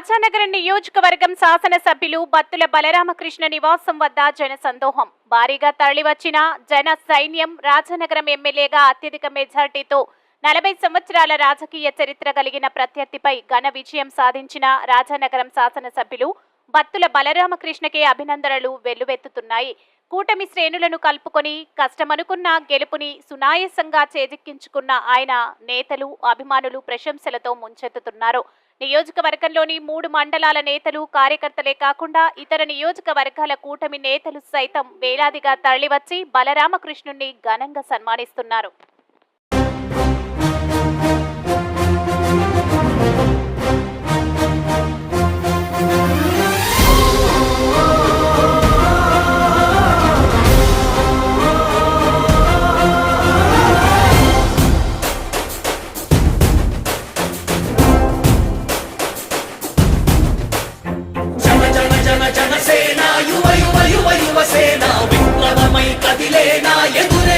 రాజానగరం నియోజకవర్గం శాసనసభ్యులు బత్తుల బలరామకృష్ణ నివాసం వద్ద జన సందోహం. భారీగా తరలివచ్చిన జన సైన్యం రాజానగరం ఎమ్మెల్యేగా అత్యధిక మెజార్టీతో నలభై సంవత్సరాల రాజకీయ చరిత్ర కలిగిన ప్రత్యర్థిపై ఘన విజయం సాధించిన రాజానగరం శాసనసభ్యులు బత్తుల బలరామకృష్ణకే అభినందనలు వెల్లువెత్తుతున్నాయి. కూటమి శ్రేణులను కలుపుకొని కష్టమనుకున్న గెలుపుని సునాయసంగా చేజిక్కించుకున్న ఆయన నేతలు అభిమానులు ప్రశంసలతో ముంచెత్తుతున్నారు. నియోజకవర్గంలోని మూడు మండలాల నేతలు కార్యకర్తలే కాకుండా ఇతర నియోజకవర్గాల కూటమి నేతలు సైతం వేలాదిగా తరలివచ్చి బలరామకృష్ణుణ్ణి ఘనంగా సన్మానిస్తున్నారు. జన జనసేన యువ యువ యువ యువ సేన విప్లవమై కదిలేనా ఎదురు?